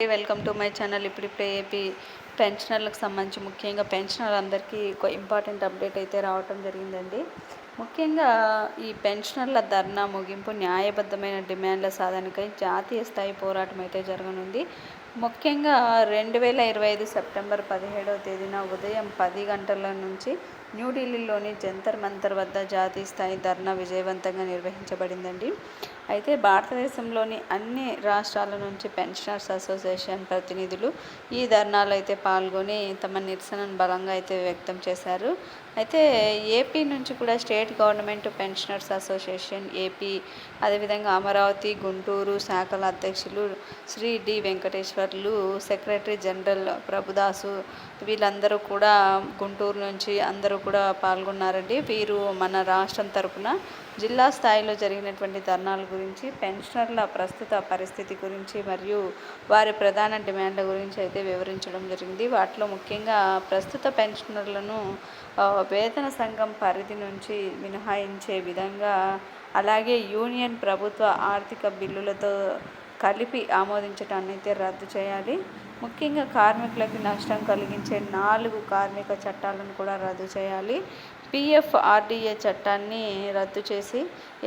Welcome to my channel ఇప్పుడిప్పుడే AP పెన్షనర్లకు సంబంధించి ముఖ్యంగా పెన్షనర్ అందరికీ ఒక ఇంపార్టెంట్ అప్డేట్ అయితే రావటం జరిగిందండి. ముఖ్యంగా ఈ పెన్షనర్ల ధర్నా ముగింపు న్యాయబద్ధమైన డిమాండ్ల సాధనకై జాతీయ స్థాయి పోరాటం అయితే జరగనుంది. ముఖ్యంగా రెండు వేల ఇరవై ఐదు సెప్టెంబర్ పదిహేడవ తేదీన ఉదయం పది గంటల నుంచి న్యూఢిల్లీలోని జంతర్ మంతర్ వద్ద జాతీయ స్థాయి ధర్నా విజయవంతంగా నిర్వహించబడిందండి. అయితే భారతదేశంలోని అన్ని రాష్ట్రాల నుంచి పెన్షనర్స్ అసోసియేషన్ ప్రతినిధులు ఈ ధర్నాలు అయితే పాల్గొని తమ నిరసనను బలంగా అయితే వ్యక్తం చేశారు. అయితే ఏపీ నుంచి కూడా state government pensioners association AP అదేవిధంగా అమరావతి గుంటూరు శాఖల అధ్యక్షులు Shri D Venkateswarlu secretary general Prabhudas వీళ్ళందరూ కూడా గుంటూరు నుంచి అందరూ కూడా పాల్గొన్నారండి. వీరు మన రాష్ట్రం తరపున జిల్లా స్థాయిలో జరిగినటువంటి ధర్నాల గురించి పెన్షనర్ల ప్రస్తుత పరిస్థితి గురించి మరియు వారి ప్రధాన డిమాండ్ల గురించి అయితే వివరించడం జరిగింది. వాటిలో ముఖ్యంగా ప్రస్తుత పెన్షనర్లను వేతన సంఘం పరిధి నుంచి మినహాయించే విధంగా అలాగే యూనియన్ ప్రభుత్వ ఆర్థిక బిల్లులతో కలిపి ఆమోదించడాన్ని అయితే రద్దు చేయాలి. ముఖ్యంగా కార్మికులకి నష్టం కలిగించే నాలుగు కార్మిక చట్టాలను కూడా రద్దు చేయాలి. పిఎఫ్ ఆర్డిఏ చట్టాన్ని రద్దు చేసి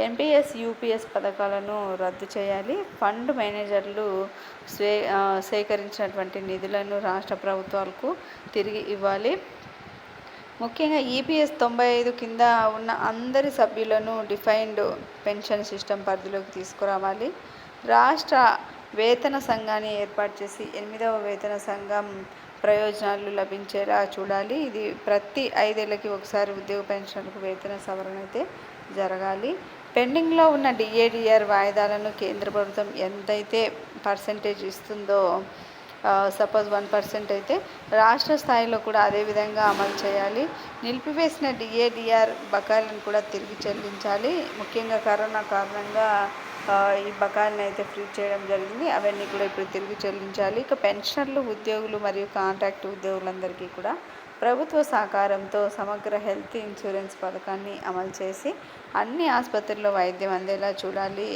ఎన్పిఎస్ యూపీఎస్ పథకాలను రద్దు చేయాలి. ఫండ్ మేనేజర్లు స్వే సేకరించినటువంటి నిధులను రాష్ట్ర ప్రభుత్వాలకు తిరిగి ఇవ్వాలి. ముఖ్యంగా ఈపీఎస్ తొంభై ఐదు కింద ఉన్న అందరి సభ్యులను డిఫైన్డ్ పెన్షన్ సిస్టమ్ పరిధిలోకి తీసుకురావాలి. రాష్ట్ర వేతన సంఘాన్ని ఏర్పాటు చేసి ఎనిమిదవ వేతన సంఘం ప్రయోజనాలు లభించేలా చూడాలి. ఇది ప్రతి ఐదేళ్ళకి ఒకసారి ఉద్యోగ పెన్షన్లకు వేతన సవరణ అయితే జరగాలి. పెండింగ్లో ఉన్న డిఏడిఆర్ వాయిదాలను కేంద్ర ప్రభుత్వం ఎంతైతే పర్సంటేజ్ ఇస్తుందో సపోజ్ వన్ పర్సెంట్ అయితే రాష్ట్ర స్థాయిలో కూడా అదే విధంగా అమలు చేయాలి. నిలిపివేసిన డిఏడిఆర్ బకాయిలను కూడా తిరిగి చెల్లించాలి. ముఖ్యంగా కరోనా కారణంగా ఈ బకాయిలను అయితే ఫ్రీ చేయడం జరిగింది. అవన్నీ కూడా ఇప్పుడు తిరిగి చెల్లించాలి. ఇక పెన్షనర్లు ఉద్యోగులు మరియు కాంట్రాక్ట్ ఉద్యోగులందరికీ కూడా ప్రభుత్వ సహకారంతో సమగ్ర హెల్త్ ఇన్సూరెన్స్ పథకాన్ని అమలు చేసి అన్ని ఆసుపత్రుల్లో వైద్యం అందేలా చూడాలి.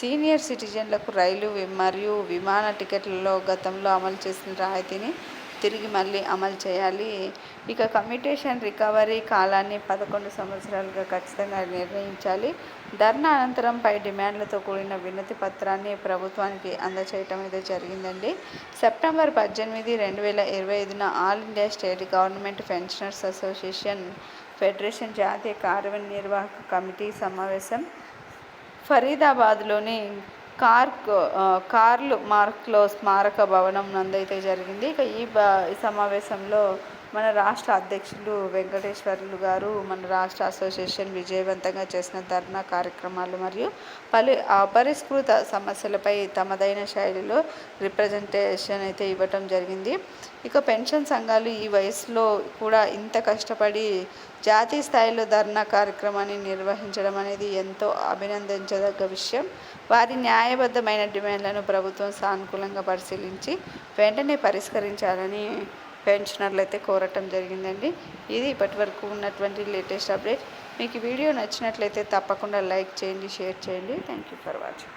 సీనియర్ సిటిజన్లకు రైలు మరియు విమాన టికెట్లలో గతంలో అమలు చేసిన రాయితీని తిరిగి మళ్ళీ అమలు చేయాలి. ఇక కమ్యూటేషన్ రికవరీ కాలాన్ని పదకొండు సంవత్సరాలుగా ఖచ్చితంగా నిర్ణయించాలి. ధర్నా అనంతరం పై డిమాండ్లతో కూడిన వినతి పత్రాన్ని ప్రభుత్వానికి అందచేయటం అయితే జరిగిందండి. సెప్టెంబర్ పద్దెనిమిది రెండు వేల ఇరవై ఐదున all India state government pensioners association federation జాతీయ కార్యనిర్వాహక కమిటీ సమావేశం ఫరీదాబాద్లోని కార్క్ కార్ల్ మార్క్లో స్మారక భవనం నందైతే జరిగింది. ఇక ఈ బ ఈ సమావేశంలో మన రాష్ట్ర అధ్యక్షులు వెంకటేశ్వర్లు గారు మన రాష్ట్ర అసోసియేషన్ విజయవంతంగా చేసిన ధర్నా కార్యక్రమాలు మరియు పలు అపరిష్కృత సమస్యలపై తమదైన శైలిలో రిప్రజెంటేషన్ అయితే ఇవ్వటం జరిగింది. ఇక పెన్షన్ సంఘాలు ఈ వయసులో కూడా ఇంత కష్టపడి జాతీయ స్థాయిలో ధర్నా కార్యక్రమాన్ని నిర్వహించడం అనేది ఎంతో అభినందించదగ్గ విషయం. వారి న్యాయబద్ధమైన డిమాండ్లను ప్రభుత్వం సానుకూలంగా పరిశీలించి వెంటనే పరిష్కరించాలని పెన్షనర్లు అయితే కోరటం జరిగిందండి. ఇది ఇప్పటి వరకు ఉన్నటువంటి లేటెస్ట్ అప్డేట్. మీకు వీడియో నచ్చినట్లయితే తప్పకుండా లైక్ చేయండి షేర్ చేయండి. Thank you for watching